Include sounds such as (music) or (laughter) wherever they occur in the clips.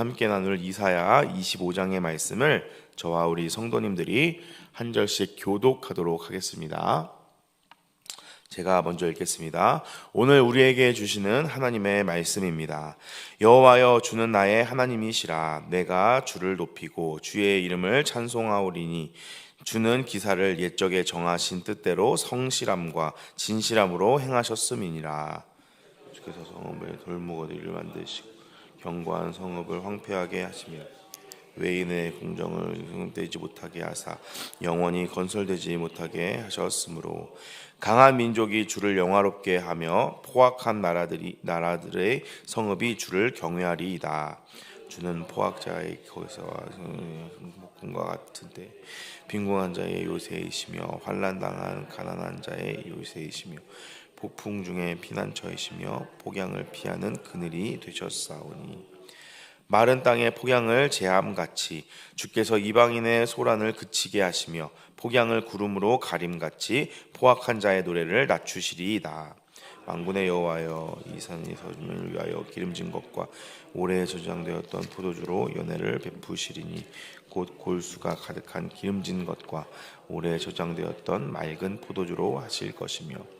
함께 나눌 이사야 25장의 말씀을 저와 우리 성도님들이 한 절씩 교독하도록 하겠습니다. 제가 먼저 읽겠습니다. 오늘 우리에게 주시는 하나님의 말씀입니다. 여호와여 주는 나의 하나님이시라 내가 주를 높이고 주의 이름을 찬송하오리니 주는 기사를 옛적에 정하신 뜻대로 성실함과 진실함으로 행하셨음이니라. 주께서 성읍의 돌무거리를 만드시고 견고한 성읍을 황폐하게 하시며 외인의 공정을 흥되지 못하게 하사 영원히 건설되지 못하게 하셨으므로 강한 민족이 주를 영화롭게 하며 포악한 나라들이 나라들의 성읍이 주를 경외하리이다. 주는 포악자의 거기서 목금과 같은데 빈궁한 자의 요새이시며 환난 당한 가난한 자의 요새이시며 폭풍 중에 피난처이시며 폭양을 피하는 그늘이 되셨사오니 마른 땅의 폭양을 제함같이 주께서 이방인의 소란을 그치게 하시며 폭양을 구름으로 가림같이 포악한 자의 노래를 낮추시리이다. 만군의 여호와여 이 산이 서준을 위하여 기름진 것과 오래 저장되었던 포도주로 연애를 베푸시리니 곧 골수가 가득한 기름진 것과 오래 저장되었던 맑은 포도주로 하실 것이며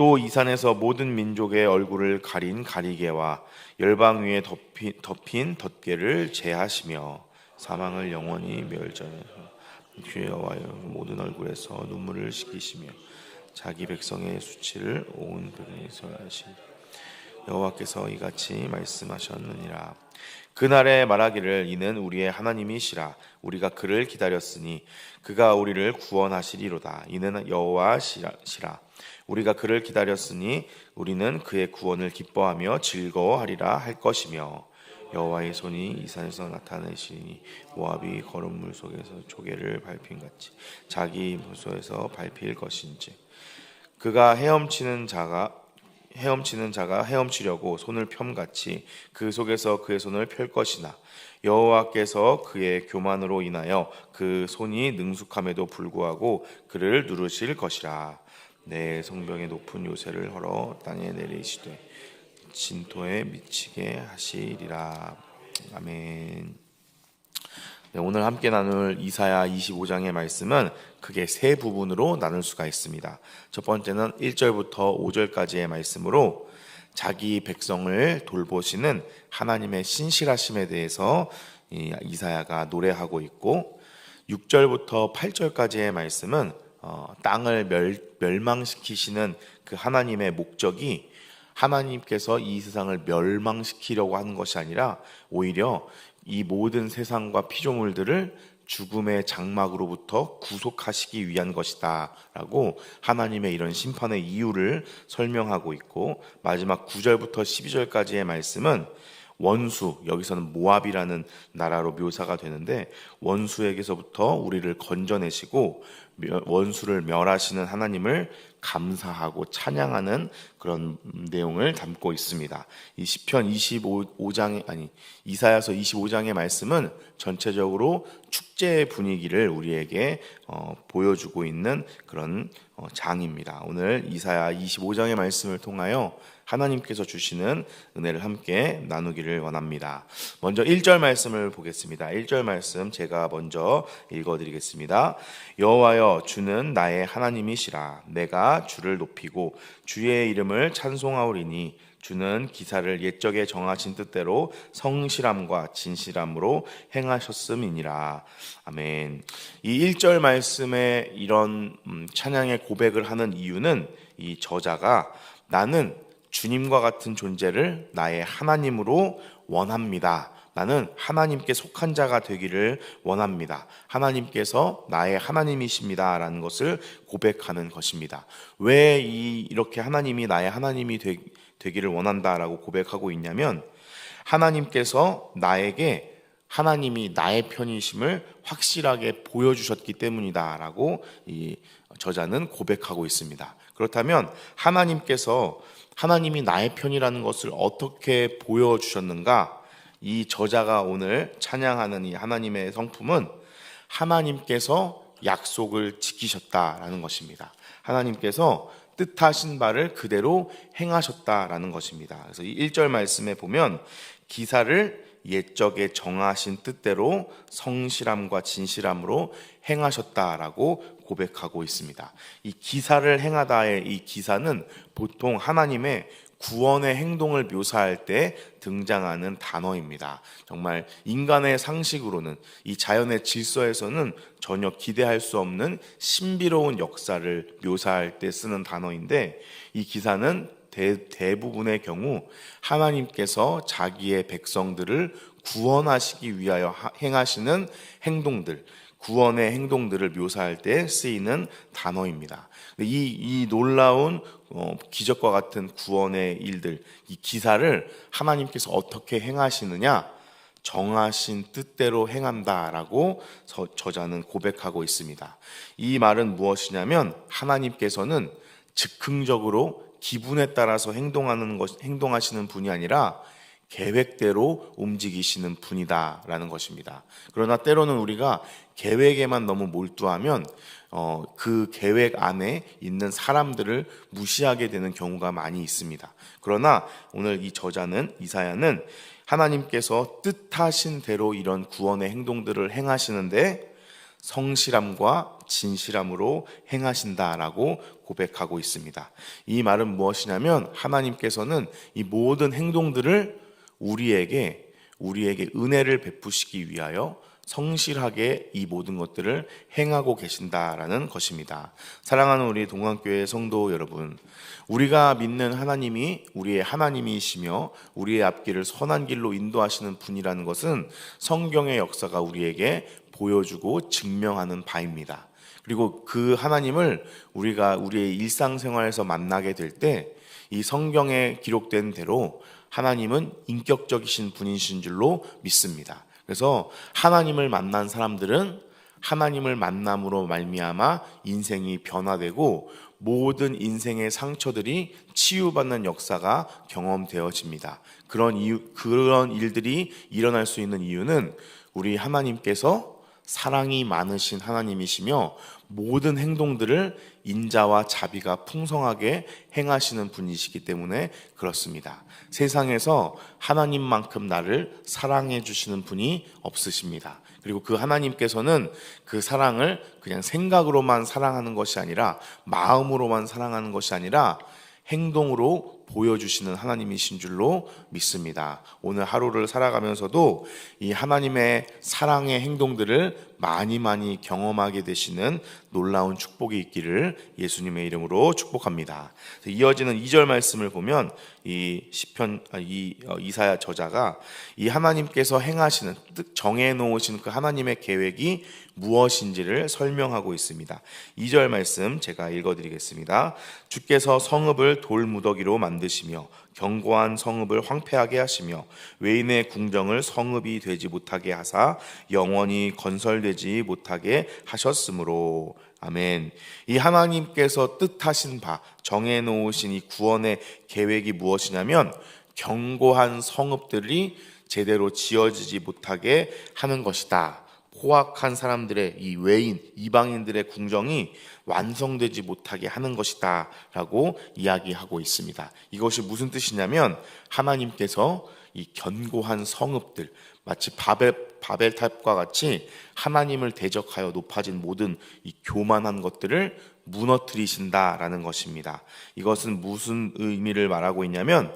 또 이 산에서 모든 민족의 얼굴을 가린 가리개와 열방 위에 덮인, 덮인 덮개를 제하시며 사망을 영원히 멸절해서 주의 여호와여 모든 얼굴에서 눈물을 씻기시며 자기 백성의 수치를 온 백성에서 하시 여호와께서 이같이 말씀하셨느니라 그날에 말하기를 이는 우리의 하나님이시라. 우리가 그를 기다렸으니 그가 우리를 구원하시리로다. 이는 여호와시라. 우리가 그를 기다렸으니 우리는 그의 구원을 기뻐하며 즐거워하리라 할 것이며 여호와의 손이 이 산에서 나타내시니 모압이 거름물 속에서 조개를 밟힌 같이 자기 보소에서 밟힐 것인지. 그가 헤엄치는 자가 헤엄치는 자가 헤엄치려고 손을 펴같이 그 속에서 그의 손을 펼 것이나 여호와께서 그의 교만으로 인하여 그 손이 능숙함에도 불구하고 그를 누르실 것이라 내 성병의 높은 요새를 헐어 땅에 내리시되 진토에 미치게 하시리라 아멘. 네, 오늘 함께 나눌 이사야 25장의 말씀은 크게 세 부분으로 나눌 수가 있습니다. 첫 번째는 1절부터 5절까지의 말씀으로 자기 백성을 돌보시는 하나님의 신실하심에 대해서 이사야가 노래하고 있고 6절부터 8절까지의 말씀은 어, 땅을 멸, 멸망시키시는 그 하나님의 목적이 하나님께서 이 세상을 멸망시키려고 하는 것이 아니라 오히려 이 모든 세상과 피조물들을 죽음의 장막으로부터 구속하시기 위한 것이다 라고 하나님의 이런 심판의 이유를 설명하고 있고 마지막 9절부터 12절까지의 말씀은 원수 여기서는 모압이라는 나라로 묘사가 되는데 원수에게서부터 우리를 건져내시고 원수를 멸하시는 하나님을 감사하고 찬양하는 그런 내용을 담고 있습니다. 이 시편 25장의 아니 이사야서 25장의 말씀은 전체적으로 축제의 분위기를 우리에게 어, 보여주고 있는 그런 어, 장입니다. 오늘 이사야 25장의 말씀을 통하여 하나님께서 주시는 은혜를 함께 나누기를 원합니다. 먼저 1절 말씀을 보겠습니다. 1절 말씀 제가 먼저 읽어 드리겠습니다. 여호와여 주는 나의 하나님이시라 내가 주를 높이고 주의 이름을 찬송하오리니 주는 기사를 옛적에 정하신 뜻대로 성실함과 진실함으로 행하셨음이니라. 아멘. 이 1절 말씀에 이런 음, 찬양의 고백을 하는 이유는 이 저자가 나는 주님과 같은 존재를 나의 하나님으로 원합니다. 나는 하나님께 속한 자가 되기를 원합니다. 하나님께서 나의 하나님이십니다. 라는 것을 고백하는 것입니다. 왜 이렇게 하나님이 나의 하나님이 되, 되기를 원한다라고 고백하고 있냐면 하나님께서 나에게 하나님이 나의 편이심을 확실하게 보여주셨기 때문이다라고 이 저자는 고백하고 있습니다. 그렇다면 하나님께서 하나님이 나의 편이라는 것을 어떻게 보여주셨는가? 이 저자가 오늘 찬양하는 이 하나님의 성품은 하나님께서 약속을 지키셨다라는 것입니다. 하나님께서 뜻하신 바를 그대로 행하셨다라는 것입니다. 그래서 이 1절 말씀에 보면 기사를 옛적에 정하신 뜻대로 성실함과 진실함으로 행하셨다라고 고백하고 있습니다. 이 기사를 행하다의 이 기사는 보통 하나님의 구원의 행동을 묘사할 때 등장하는 단어입니다. 정말 인간의 상식으로는 이 자연의 질서에서는 전혀 기대할 수 없는 신비로운 역사를 묘사할 때 쓰는 단어인데 이 기사는 대, 대부분의 경우 하나님께서 자기의 백성들을 구원하시기 위하여 하- 행하시는 행동들, 구원의 행동들을 묘사할 때 쓰이는 단어입니다. 이, 이 놀라운 어, 기적과 같은 구원의 일들, 이 기사를 하나님께서 어떻게 행하시느냐? 정하신 뜻대로 행한다라고 저, 저자는 고백하고 있습니다. 이 말은 무엇이냐면 하나님께서는 즉흥적으로 기분에 따라서 행동하는 것, 행동하시는 분이 아니라 계획대로 움직이시는 분이다라는 것입니다. 그러나 때로는 우리가 계획에만 너무 몰두하면 어, 그 계획 안에 있는 사람들을 무시하게 되는 경우가 많이 있습니다. 그러나 오늘 이 저자는 이사야는 하나님께서 뜻하신 대로 이런 구원의 행동들을 행하시는데 성실함과 진실함으로 행하신다라고 고백하고 있습니다. 이 말은 무엇이냐면 하나님께서는 이 모든 행동들을 우리에게 우리에게 은혜를 베푸시기 위하여 성실하게 이 모든 것들을 행하고 계신다라는 것입니다. 사랑하는 우리 동안교회 성도 여러분, 우리가 믿는 하나님이 우리의 하나님이시며 우리의 앞길을 선한 길로 인도하시는 분이라는 것은 성경의 역사가 우리에게 보여주고 증명하는 바입니다. 그리고 그 하나님을 우리가 우리의 일상생활에서 만나게 될 때 이 성경에 기록된 대로 하나님은 인격적이신 분이신 줄로 믿습니다. 그래서 하나님을 만난 사람들은 하나님을 만남으로 말미암아 인생이 변화되고 모든 인생의 상처들이 치유받는 역사가 경험되어집니다. 그런 이유 그런 일들이 일어날 수 있는 이유는 우리 하나님께서 사랑이 많으신 하나님이시며 모든 행동들을 인자와 자비가 풍성하게 행하시는 분이시기 때문에 그렇습니다. 세상에서 하나님만큼 나를 사랑해 주시는 분이 없으십니다. 그리고 그 하나님께서는 그 사랑을 그냥 생각으로만 사랑하는 것이 아니라 마음으로만 사랑하는 것이 아니라 행동으로 보여주시는 하나님이신 줄로 믿습니다. 오늘 하루를 살아가면서도 이 하나님의 사랑의 행동들을 많이 많이 경험하게 되시는 놀라운 축복이 있기를 예수님의 이름으로 축복합니다. 이어지는 2절 말씀을 보면 이 시편 아, 이 어, 이사야 저자가 이 하나님께서 행하시는 뜻 정해 놓으신 그 하나님의 계획이 무엇인지를 설명하고 있습니다. 2절 말씀 제가 읽어 드리겠습니다. 주께서 성읍을 돌무더기로 만드시며 견고한 성읍을 황폐하게 하시며 외인의 궁정을 성읍이 되지 못하게 하사 영원히 건설되지 못하게 하셨으므로 아멘. 이 하나님께서 뜻하신 바 정해 놓으신 이 구원의 계획이 무엇이냐면 견고한 성읍들이 제대로 지어지지 못하게 하는 것이다. 포악한 사람들의 이 외인 이방인들의 궁정이 완성되지 못하게 하는 것이다라고 이야기하고 있습니다. 이것이 무슨 뜻이냐면 하나님께서 이 견고한 성읍들 마치 바벨 바벨탑과 같이 하나님을 대적하여 높아진 모든 이 교만한 것들을 무너뜨리신다라는 것입니다. 이것은 무슨 의미를 말하고 있냐면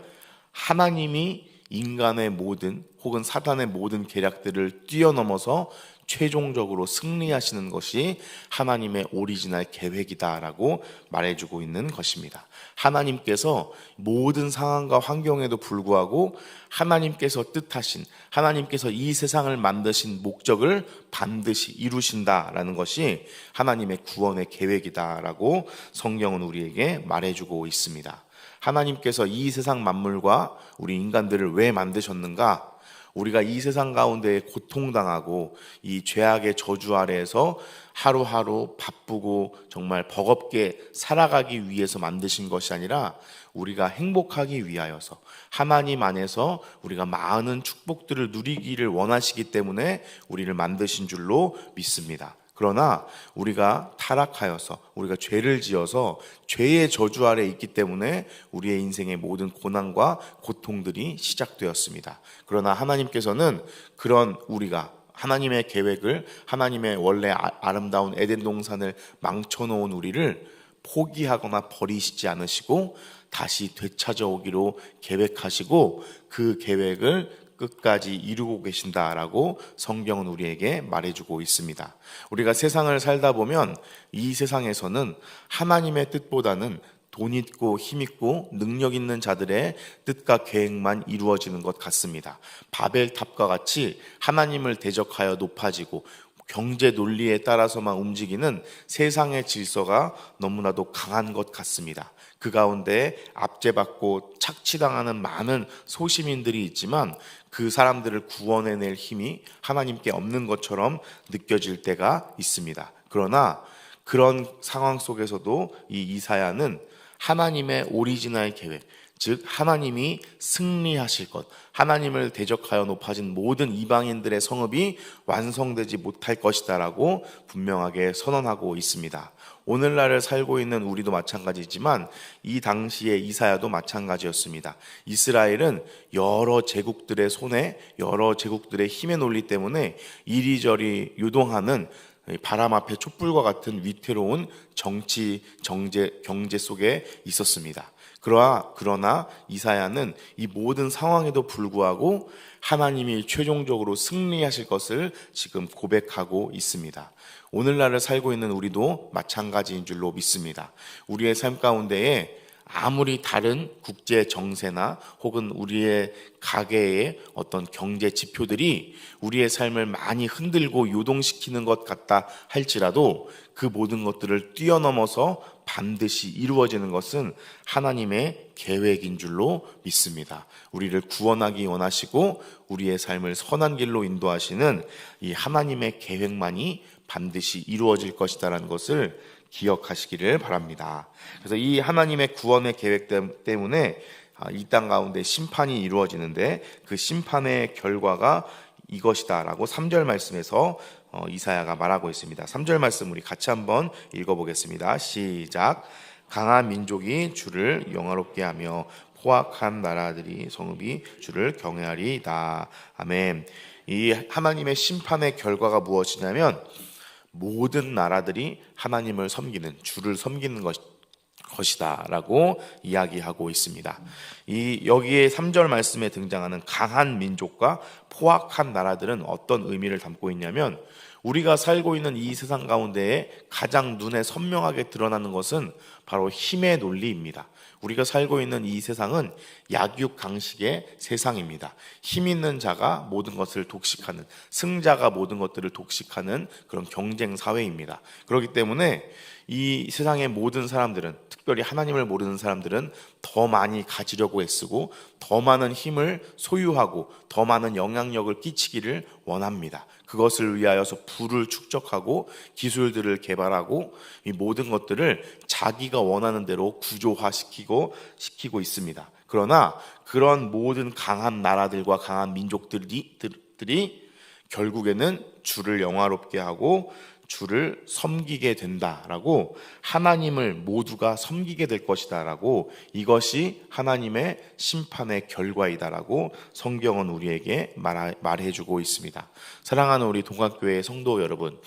하나님이 인간의 모든 혹은 사단의 모든 계략들을 뛰어넘어서 최종적으로 승리하시는 것이 하나님의 오리지널 계획이다라고 말해주고 있는 것입니다. 하나님께서 모든 상황과 환경에도 불구하고 하나님께서 뜻하신 하나님께서 이 세상을 만드신 목적을 반드시 이루신다라는 것이 하나님의 구원의 계획이다라고 성경은 우리에게 말해주고 있습니다. 하나님께서 이 세상 만물과 우리 인간들을 왜 만드셨는가? 우리가 이 세상 가운데 고통당하고 이 죄악의 저주 아래에서 하루하루 바쁘고 정말 버겁게 살아가기 위해서 만드신 것이 아니라 우리가 행복하기 위하여서 하나님 안에서 우리가 많은 축복들을 누리기를 원하시기 때문에 우리를 만드신 줄로 믿습니다. 그러나 우리가 타락하여서 우리가 죄를 지어서 죄의 저주 아래 있기 때문에 우리의 인생의 모든 고난과 고통들이 시작되었습니다. 그러나 하나님께서는 그런 우리가 하나님의 계획을 하나님의 원래 아- 아름다운 에덴 동산을 망쳐놓은 우리를 포기하거나 버리시지 않으시고 다시 되찾아오기로 계획하시고 그 계획을 끝까지 이루고 계신다라고 성경은 우리에게 말해주고 있습니다. 우리가 세상을 살다 보면 이 세상에서는 하나님의 뜻보다는 돈 있고 힘 있고 능력 있는 자들의 뜻과 계획만 이루어지는 것 같습니다. 바벨탑과 같이 하나님을 대적하여 높아지고 경제 논리에 따라서만 움직이는 세상의 질서가 너무나도 강한 것 같습니다. 그 가운데 압제받고 착취당하는 많은 소시민들이 있지만 그 사람들을 구원해낼 힘이 하나님께 없는 것처럼 느껴질 때가 있습니다. 그러나 그런 상황 속에서도 이 이사야는 하나님의 오리지널 계획, 즉 하나님이 승리하실 것, 하나님을 대적하여 높아진 모든 이방인들의 성읍이 완성되지 못할 것이다라고 분명하게 선언하고 있습니다. 오늘날을 살고 있는 우리도 마찬가지지만 이 당시의 이사야도 마찬가지였습니다. 이스라엘은 여러 제국들의 손에 여러 제국들의 힘의 논리 때문에 이리저리 유동하는 바람 앞에 촛불과 같은 위태로운 정치, 정제, 경제 속에 있었습니다. 그러나, 그러나 이사야는 이 모든 상황에도 불구하고 하나님이 최종적으로 승리하실 것을 지금 고백하고 있습니다. 오늘날을 살고 있는 우리도 마찬가지인 줄로 믿습니다. 우리의 삶 가운데에 아무리 다른 국제 정세나 혹은 우리의 가계의 어떤 경제 지표들이 우리의 삶을 많이 흔들고 요동시키는 것 같다 할지라도 그 모든 것들을 뛰어넘어서 반드시 이루어지는 것은 하나님의 계획인 줄로 믿습니다. 우리를 구원하기 원하시고 우리의 삶을 선한 길로 인도하시는 이 하나님의 계획만이 반드시 이루어질 것이다라는 것을 기억하시기를 바랍니다. 그래서 이 하나님의 구원의 계획 때문에 아, 이땅 가운데 심판이 이루어지는데 그 심판의 결과가 이것이다라고 3절 말씀에서 어, 이사야가 말하고 있습니다. 3절 말씀 우리 같이 한번 읽어보겠습니다. 시작. 강한 민족이 주를 영화롭게 하며 포악한 나라들이 성읍이 주를 경외하리다. 아멘. 이 하나님의 심판의 결과가 무엇이냐면 모든 나라들이 하나님을 섬기는 주를 섬기는 것 것이다라고 이야기하고 있습니다. 이 여기에 3절 말씀에 등장하는 강한 민족과 포악한 나라들은 어떤 의미를 담고 있냐면 우리가 살고 있는 이 세상 가운데에 가장 눈에 선명하게 드러나는 것은 바로 힘의 논리입니다. 우리가 살고 있는 이 세상은 약육강식의 세상입니다. 힘 있는 자가 모든 것을 독식하는, 승자가 모든 것들을 독식하는 그런 경쟁 사회입니다. 그렇기 때문에 이 세상의 모든 사람들은 특별히 하나님을 모르는 사람들은 더 많이 가지려고 애쓰고 더 많은 힘을 소유하고 더 많은 영향력을 끼치기를 원합니다. 그것을 위하여서 부를 축적하고 기술들을 개발하고 이 모든 것들을 자기가 원하는 대로 구조화시키고 시키고 있습니다. 그러나 그런 모든 강한 나라들과 강한 민족들이 들이 결국에는 주를 영화롭게 하고 주를 섬기게 된다라고 하나님을 모두가 섬기게 될 것이다라고 이것이 하나님의 심판의 결과이다라고 성경은 우리에게 말해 주고 있습니다. 사랑하는 우리 동학교회 성도 여러분,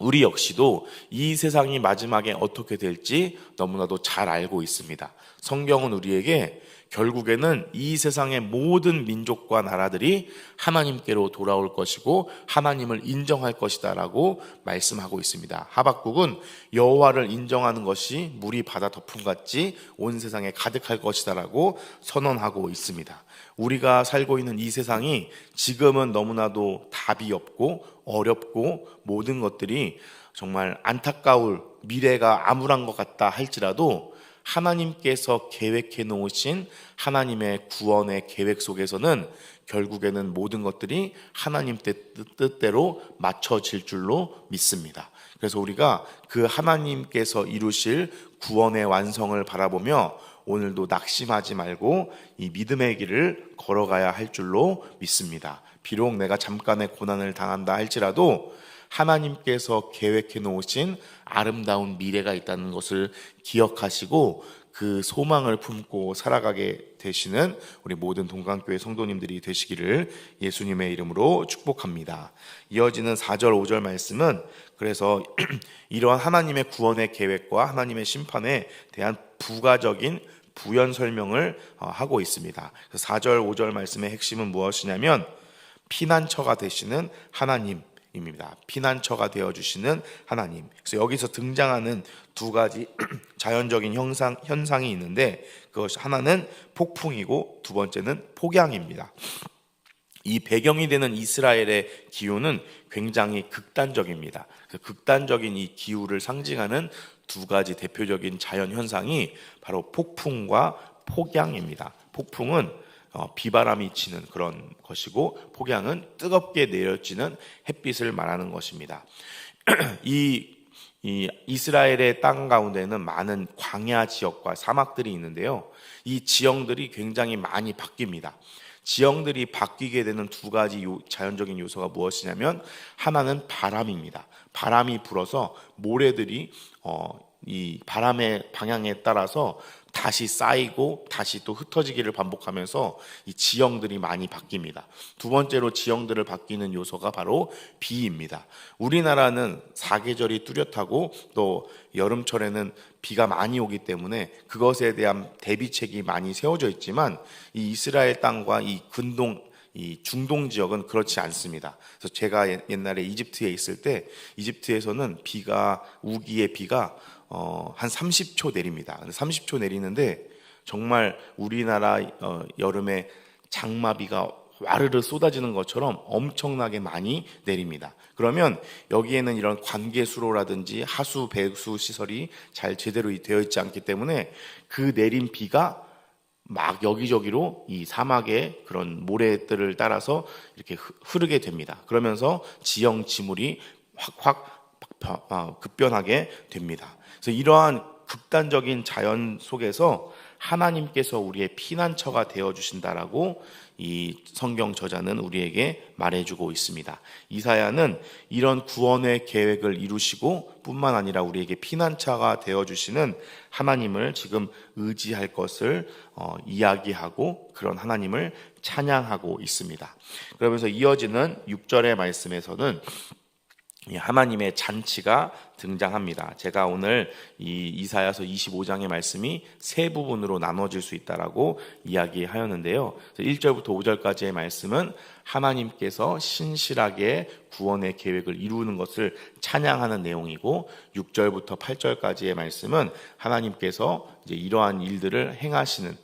우리 역시도 이 세상이 마지막에 어떻게 될지 너무나도 잘 알고 있습니다. 성경은 우리에게 결국에는 이 세상의 모든 민족과 나라들이 하나님께로 돌아올 것이고 하나님을 인정할 것이다라고 말씀하고 있습니다. 하박국은 여호와를 인정하는 것이 물이 바다 덮음 같이 온 세상에 가득할 것이다라고 선언하고 있습니다. 우리가 살고 있는 이 세상이 지금은 너무나도 답이 없고 어렵고 모든 것들이 정말 안타까울 미래가 암울한 것 같다 할지라도 하나님께서 계획해 놓으신 하나님의 구원의 계획 속에서는 결국에는 모든 것들이 하나님 뜻대로 맞춰질 줄로 믿습니다. 그래서 우리가 그 하나님께서 이루실 구원의 완성을 바라보며 오늘도 낙심하지 말고 이 믿음의 길을 걸어가야 할 줄로 믿습니다. 비록 내가 잠깐의 고난을 당한다 할지라도 하나님께서 계획해 놓으신 아름다운 미래가 있다는 것을 기억하시고 그 소망을 품고 살아가게 되시는 우리 모든 동강교회 성도님들이 되시기를 예수님의 이름으로 축복합니다. 이어지는 4절 5절 말씀은 그래서 (clears throat) 이러한 하나님의 구원의 계획과 하나님의 심판에 대한 부가적인 부연 설명을 어, 하고 있습니다. 4절 5절 말씀의 핵심은 무엇이냐면 피난처가 되시는 하나님 입니다. 피난처가 되어 주시는 하나님. 그래서 여기서 등장하는 두 가지 (clears throat) 자연적인 현상 현상이 있는데 그것이 하나는 폭풍이고 두 번째는 폭양입니다. 이 배경이 되는 이스라엘의 기후는 굉장히 극단적입니다. 그 극단적인 이 기후를 상징하는 두 가지 대표적인 자연 현상이 바로 폭풍과 폭양입니다. 폭풍은 어, 비바람이 치는 그런 것이고 폭양은 뜨겁게 내려지는 햇빛을 말하는 것입니다. (clears throat) 이, 이 이스라엘의 땅 가운데는 많은 광야 지역과 사막들이 있는데요. 이 지형들이 굉장히 많이 바뀝니다. 지형들이 바뀌게 되는 두 가지 요, 자연적인 요소가 무엇이냐면 하나는 바람입니다. 바람이 불어서 모래들이 어, 이 바람의 방향에 따라서 다시 쌓이고 다시 또 흩어지기를 반복하면서 이 지형들이 많이 바뀝니다. 두 번째로 지형들을 바뀌는 요소가 바로 비입니다. 우리나라는 사계절이 뚜렷하고 또 여름철에는 비가 많이 오기 때문에 그것에 대한 대비책이 많이 세워져 있지만 이 이스라엘 땅과 이 근동 이 중동 지역은 그렇지 않습니다. 그래서 제가 옛날에 이집트에 있을 때 이집트에서는 비가 우기의 비가 어, 한 30초 내립니다. 30초 내리는데 정말 우리나라 어, 여름에 장마비가 와르르 쏟아지는 것처럼 엄청나게 많이 내립니다. 그러면 여기에는 이런 관계수로라든지 하수 배수 시설이 잘 제대로 되어 있지 않기 때문에 그 내린 비가 막 여기저기로 이 사막의 그런 모래들을 따라서 이렇게 흐르게 됩니다. 그러면서 지형 지물이 확확 어, 급변하게 됩니다. 그래서 이러한 극단적인 자연 속에서 하나님께서 우리의 피난처가 되어 주신다라고 이 성경 저자는 우리에게 말해주고 있습니다. 이사야는 이런 구원의 계획을 이루시고 뿐만 아니라 우리에게 피난처가 되어 주시는 하나님을 지금 의지할 것을 어, 이야기하고 그런 하나님을 찬양하고 있습니다. 그러면서 이어지는 6절의 말씀에서는 하나님의 잔치가 등장합니다. 제가 오늘 이 이사야서 25장의 말씀이 세 부분으로 나눠질 수 있다라고 이야기하였는데요. 1절부터 5절까지의 말씀은 하나님께서 신실하게 구원의 계획을 이루는 것을 찬양하는 내용이고 6절부터 8절까지의 말씀은 하나님께서 이제 이러한 일들을 행하시는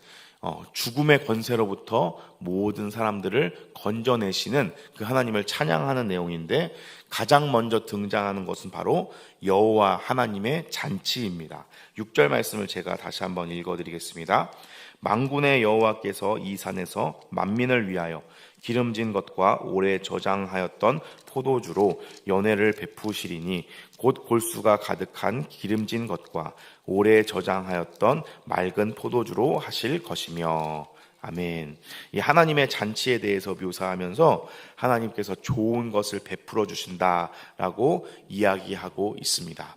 어, 죽음의 권세로부터 모든 사람들을 건져내시는 그 하나님을 찬양하는 내용인데 가장 먼저 등장하는 것은 바로 여호와 하나님의 잔치입니다. 6절 말씀을 제가 다시 한번 읽어 드리겠습니다. 망군의 여호와께서 이 산에서 만민을 위하여 기름진 것과 오래 저장하였던 포도주로 연회를 베푸시리니 곧 골수가 가득한 기름진 것과 오래 저장하였던 맑은 포도주로 하실 것이며 아멘. 이 하나님의 잔치에 대해서 묘사하면서 하나님께서 좋은 것을 베풀어 주신다라고 이야기하고 있습니다.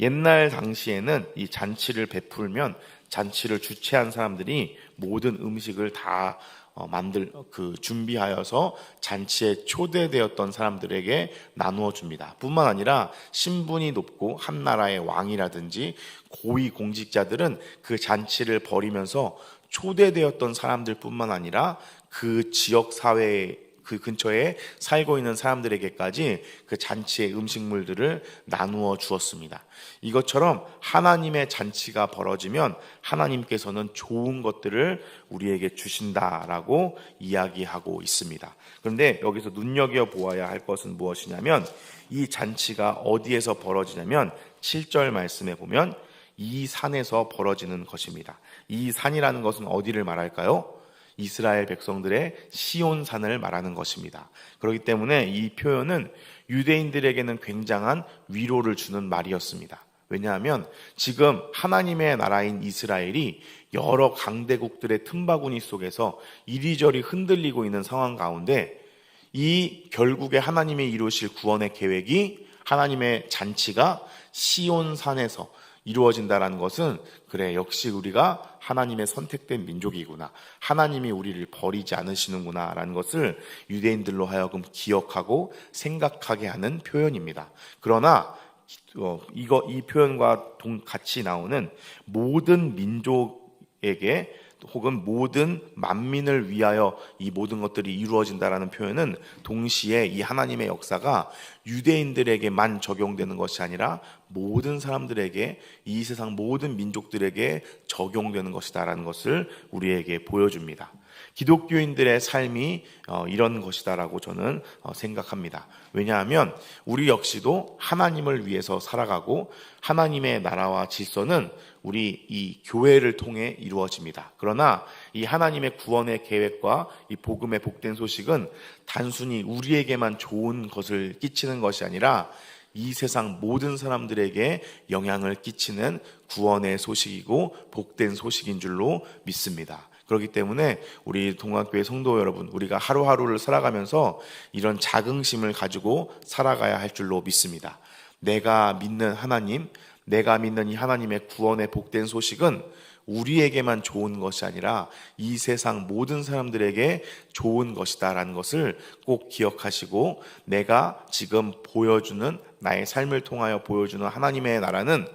옛날 당시에는 이 잔치를 베풀면 잔치를 주최한 사람들이 모든 음식을 다 어, 만들 그 준비하여서 잔치에 초대되었던 사람들에게 나누어 줍니다. 뿐만 아니라 신분이 높고 한 나라의 왕이라든지 고위 공직자들은 그 잔치를 벌이면서 초대되었던 사람들뿐만 아니라 그 지역 사회에 그 근처에 살고 있는 사람들에게까지 그 잔치의 음식물들을 나누어 주었습니다. 이것처럼 하나님의 잔치가 벌어지면 하나님께서는 좋은 것들을 우리에게 주신다라고 이야기하고 있습니다. 그런데 여기서 눈여겨 보아야 할 것은 무엇이냐면 이 잔치가 어디에서 벌어지냐면 7절 말씀에 보면 이 산에서 벌어지는 것입니다. 이 산이라는 것은 어디를 말할까요? 이스라엘 백성들의 시온산을 말하는 것입니다. 그렇기 때문에 이 표현은 유대인들에게는 굉장한 위로를 주는 말이었습니다. 왜냐하면 지금 하나님의 나라인 이스라엘이 여러 강대국들의 틈바구니 속에서 이리저리 흔들리고 있는 상황 가운데 이 결국에 하나님의 이루실 구원의 계획이 하나님의 잔치가 시온산에서 이루어진다라는 것은 그래 역시 우리가 하나님의 선택된 민족이구나 하나님이 우리를 버리지 않으시는구나라는 것을 유대인들로 하여금 기억하고 생각하게 하는 표현입니다. 그러나 어, 이거 이 표현과 동, 같이 나오는 모든 민족에게 혹은 모든 만민을 위하여 이 모든 것들이 이루어진다라는 표현은 동시에 이 하나님의 역사가 유대인들에게만 적용되는 것이 아니라 모든 사람들에게 이 세상 모든 민족들에게 적용되는 것이다라는 것을 우리에게 보여줍니다. 기독교인들의 삶이 어, 이런 것이다라고 저는 어, 생각합니다. 왜냐하면 우리 역시도 하나님을 위해서 살아가고 하나님의 나라와 질서는 우리 이 교회를 통해 이루어집니다. 그러나 이 하나님의 구원의 계획과 이 복음의 복된 소식은 단순히 우리에게만 좋은 것을 끼치는 것이 아니라 이 세상 모든 사람들에게 영향을 끼치는 구원의 소식이고 복된 소식인 줄로 믿습니다. 그렇기 때문에 우리 동학교의 성도 여러분, 우리가 하루하루를 살아가면서 이런 자긍심을 가지고 살아가야 할 줄로 믿습니다. 내가 믿는 하나님, 내가 믿는 이 하나님의 구원의 복된 소식은 우리에게만 좋은 것이 아니라 이 세상 모든 사람들에게 좋은 것이다라는 것을 꼭 기억하시고 내가 지금 보여주는 나의 삶을 통하여 보여주는 하나님의 나라는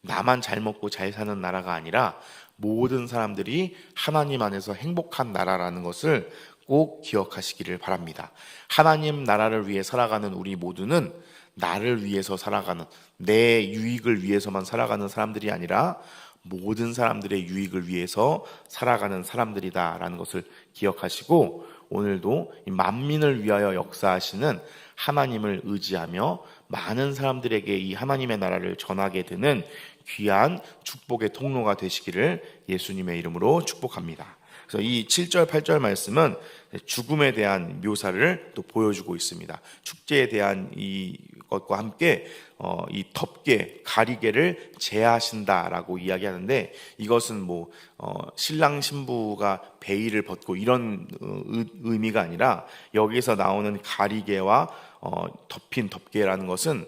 나만 잘 먹고 잘 사는 나라가 아니라 모든 사람들이 하나님 안에서 행복한 나라라는 것을 꼭 기억하시기를 바랍니다. 하나님 나라를 위해 살아가는 우리 모두는 나를 위해서 살아가는 내 유익을 위해서만 살아가는 사람들이 아니라 모든 사람들의 유익을 위해서 살아가는 사람들이다라는 것을 기억하시고 오늘도 만민을 위하여 역사하시는 하나님을 의지하며 많은 사람들에게 이 하나님의 나라를 전하게 되는 귀한 축복의 통로가 되시기를 예수님의 이름으로 축복합니다. 그래서 이 7절, 8절 말씀은 죽음에 대한 묘사를 또 보여주고 있습니다. 축제에 대한 이 것과 함께 어, 이 덮개, 가리개를 제하신다라고 이야기하는데 이것은 뭐 어, 신랑 신부가 베일을 벗고 이런 어, 의미가 아니라 여기서 나오는 가리개와 어, 덮인 덮개라는 것은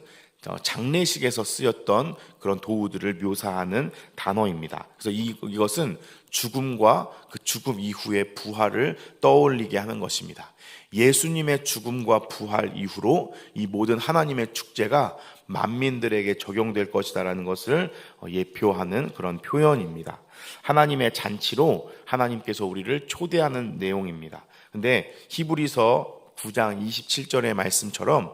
어, 장례식에서 쓰였던 그런 도구들을 묘사하는 단어입니다. 그래서 이, 이것은 죽음과 그 죽음 이후의 부활을 떠올리게 하는 것입니다. 예수님의 죽음과 부활 이후로 이 모든 하나님의 축제가 만민들에게 적용될 것이다라는 것을 어, 예표하는 그런 표현입니다. 하나님의 잔치로 하나님께서 우리를 초대하는 내용입니다. 근데 히브리서 9장 27절의 말씀처럼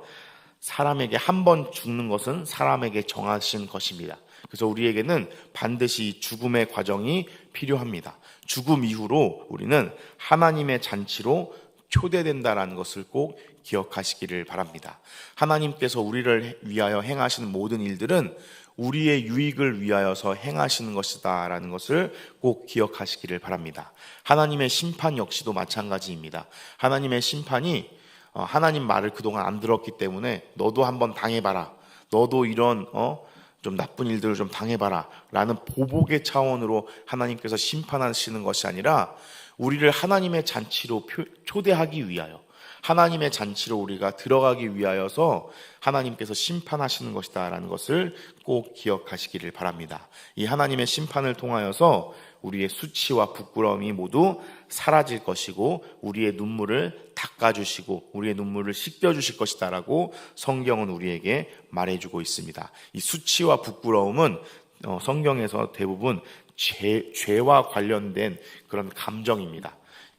사람에게 한 번 죽는 것은 사람에게 정하신 것입니다. 그래서 우리에게는 반드시 죽음의 과정이 필요합니다. 죽음 이후로 우리는 하나님의 잔치로 초대된다라는 것을 꼭 기억하시기를 바랍니다. 하나님께서 우리를 위하여 행하시는 모든 일들은 우리의 유익을 위하여서 행하시는 것이다 라는 것을 꼭 기억하시기를 바랍니다. 하나님의 심판 역시도 마찬가지입니다. 하나님의 심판이 어, 하나님 말을 그동안 안 들었기 때문에 너도 한번 당해봐라. 너도 이런 어, 좀 나쁜 일들을 좀 당해봐라. 라는 보복의 차원으로 하나님께서 심판하시는 것이 아니라 우리를 하나님의 잔치로 초대하기 위하여 하나님의 잔치로 우리가 들어가기 위하여서 하나님께서 심판하시는 것이다라는 것을 꼭 기억하시기를 바랍니다. 이 하나님의 심판을 통하여서 우리의 수치와 부끄러움이 모두 사라질 것이고 우리의 눈물을 닦아주시고 우리의 눈물을 씻겨주실 것이다라고 성경은 우리에게 말해주고 있습니다. 이 수치와 부끄러움은 어, 성경에서 대부분 죄, 죄와 관련된 그런 감정입니다.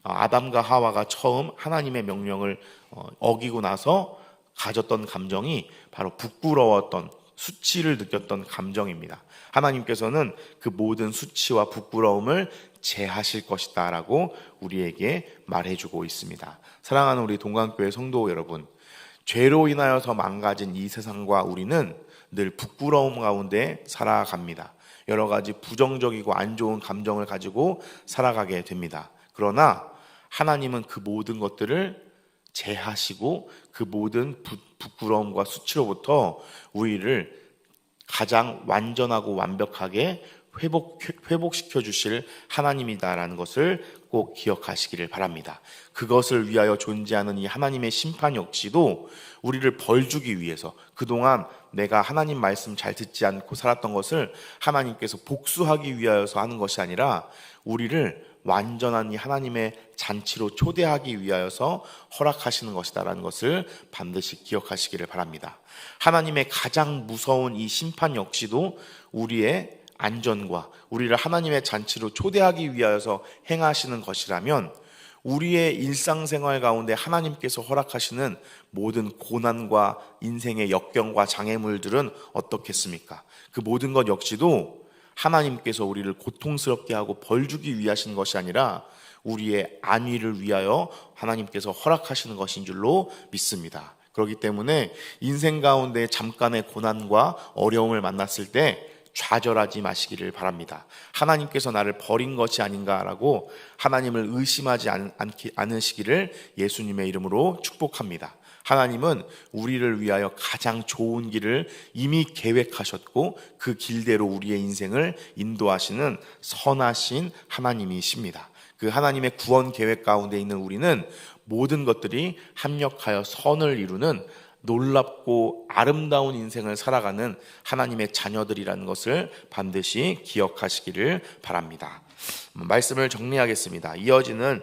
어, 아담과 하와가 처음 하나님의 명령을 어, 어기고 나서 가졌던 감정이 바로 부끄러웠던 수치를 느꼈던 감정입니다. 하나님께서는 그 모든 수치와 부끄러움을 제하실 것이다 라고 우리에게 말해주고 있습니다. 사랑하는 우리 동강교회 성도 여러분, 죄로 인하여서 망가진 이 세상과 우리는 늘 부끄러움 가운데 살아갑니다. 여러 가지 부정적이고 안 좋은 감정을 가지고 살아가게 됩니다. 그러나 하나님은 그 모든 것들을 제하시고 그 모든 부, 부끄러움과 수치로부터 우리를 가장 완전하고 완벽하게 회복, 회복시켜 주실 하나님이다라는 것을 꼭 기억하시기를 바랍니다. 그것을 위하여 존재하는 이 하나님의 심판 역시도 우리를 벌주기 위해서 그동안 내가 하나님 말씀 잘 듣지 않고 살았던 것을 하나님께서 복수하기 위하여서 하는 것이 아니라 우리를 완전한 이 하나님의 잔치로 초대하기 위하여서 허락하시는 것이다라는 것을 반드시 기억하시기를 바랍니다. 하나님의 가장 무서운 이 심판 역시도 우리의 안전과 우리를 하나님의 잔치로 초대하기 위하여서 행하시는 것이라면 우리의 일상생활 가운데 하나님께서 허락하시는 모든 고난과 인생의 역경과 장애물들은 어떻겠습니까? 그 모든 것 역시도 하나님께서 우리를 고통스럽게 하고 벌 주기 위하신 것이 아니라 우리의 안위를 위하여 하나님께서 허락하시는 것인 줄로 믿습니다. 그렇기 때문에 인생 가운데 잠깐의 고난과 어려움을 만났을 때 좌절하지 마시기를 바랍니다. 하나님께서 나를 버린 것이 아닌가라고 하나님을 의심하지 않, 않으시기를 예수님의 이름으로 축복합니다. 하나님은 우리를 위하여 가장 좋은 길을 이미 계획하셨고 그 길대로 우리의 인생을 인도하시는 선하신 하나님이십니다. 그 하나님의 구원 계획 가운데 있는 우리는 모든 것들이 합력하여 선을 이루는 놀랍고 아름다운 인생을 살아가는 하나님의 자녀들이라는 것을 반드시 기억하시기를 바랍니다. 말씀을 정리하겠습니다. 이어지는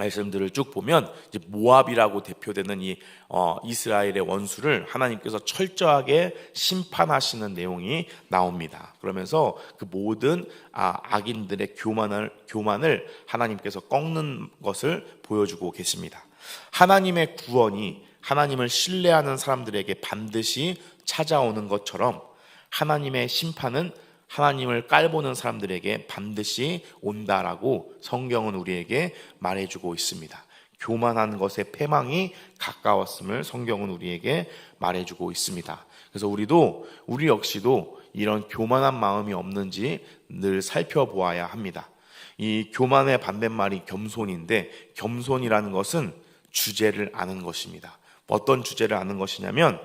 말씀들을 쭉 보면 이제 모압이라고 대표되는 이 어, 이스라엘의 원수를 하나님께서 철저하게 심판하시는 내용이 나옵니다. 그러면서 그 모든 아, 악인들의 교만을 교만을 하나님께서 꺾는 것을 보여주고 계십니다. 하나님의 구원이 하나님을 신뢰하는 사람들에게 반드시 찾아오는 것처럼 하나님의 심판은 하나님을 깔보는 사람들에게 반드시 온다라고 성경은 우리에게 말해주고 있습니다. 교만한 것의 패망이 가까웠음을 성경은 우리에게 말해주고 있습니다. 그래서 우리도 우리 역시도 이런 교만한 마음이 없는지 늘 살펴보아야 합니다. 이 교만의 반대말이 겸손인데 겸손이라는 것은 주제를 아는 것입니다. 어떤 주제를 아는 것이냐면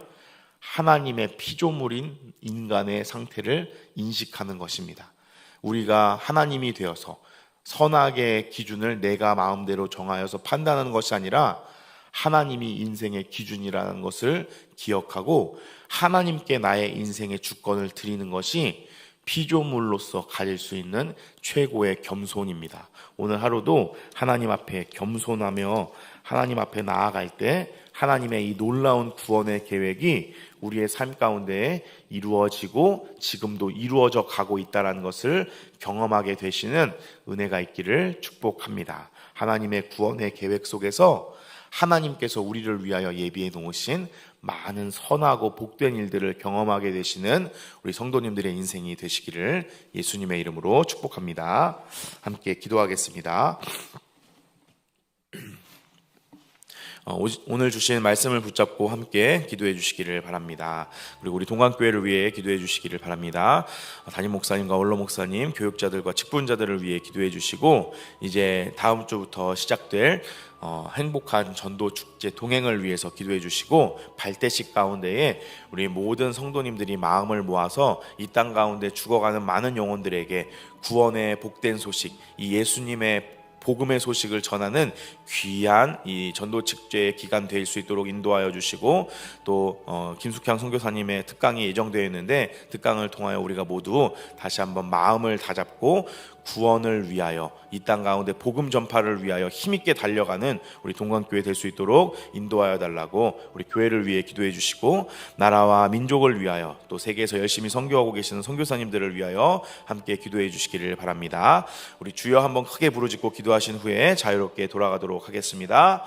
하나님의 피조물인 인간의 상태를 인식하는 것입니다. 우리가 하나님이 되어서 선악의 기준을 내가 마음대로 정하여서 판단하는 것이 아니라 하나님이 인생의 기준이라는 것을 기억하고 하나님께 나의 인생의 주권을 드리는 것이 피조물로서 가질 수 있는 최고의 겸손입니다. 오늘 하루도 하나님 앞에 겸손하며 하나님 앞에 나아갈 때 하나님의 이 놀라운 구원의 계획이 우리의 삶 가운데 이루어지고 지금도 이루어져 가고 있다는 것을 경험하게 되시는 은혜가 있기를 축복합니다. 하나님의 구원의 계획 속에서 하나님께서 우리를 위하여 예비해 놓으신 많은 선하고 복된 일들을 경험하게 되시는 우리 성도님들의 인생이 되시기를 예수님의 이름으로 축복합니다. 함께 기도하겠습니다. 어, 오늘 주신 말씀을 붙잡고 함께 기도해 주시기를 바랍니다. 그리고 우리 동강교회를 위해 기도해 주시기를 바랍니다. 어, 담임 목사님과 원로 목사님, 교육자들과 직분자들을 위해 기도해 주시고 이제 다음 주부터 시작될 어, 행복한 전도 축제 동행을 위해서 기도해 주시고 발대식 가운데에 우리 모든 성도님들이 마음을 모아서 이 땅 가운데 죽어가는 많은 영혼들에게 구원의 복된 소식, 이 예수님의 복음의 소식을 전하는 귀한 이 전도 축제의 기간 될 수 있도록 인도하여 주시고 또 어, 김숙향 선교사님의 특강이 예정되어 있는데 특강을 통하여 우리가 모두 다시 한번 마음을 다잡고 구원을 위하여 이 땅 가운데 복음 전파를 위하여 힘있게 달려가는 우리 동관교회 될 수 있도록 인도하여 달라고 우리 교회를 위해 기도해 주시고 나라와 민족을 위하여 또 세계에서 열심히 선교하고 계시는 선교사님들을 위하여 함께 기도해 주시기를 바랍니다. 우리 주여 한번 크게 부르짖고 기도하신 후에 자유롭게 돌아가도록 하겠습니다.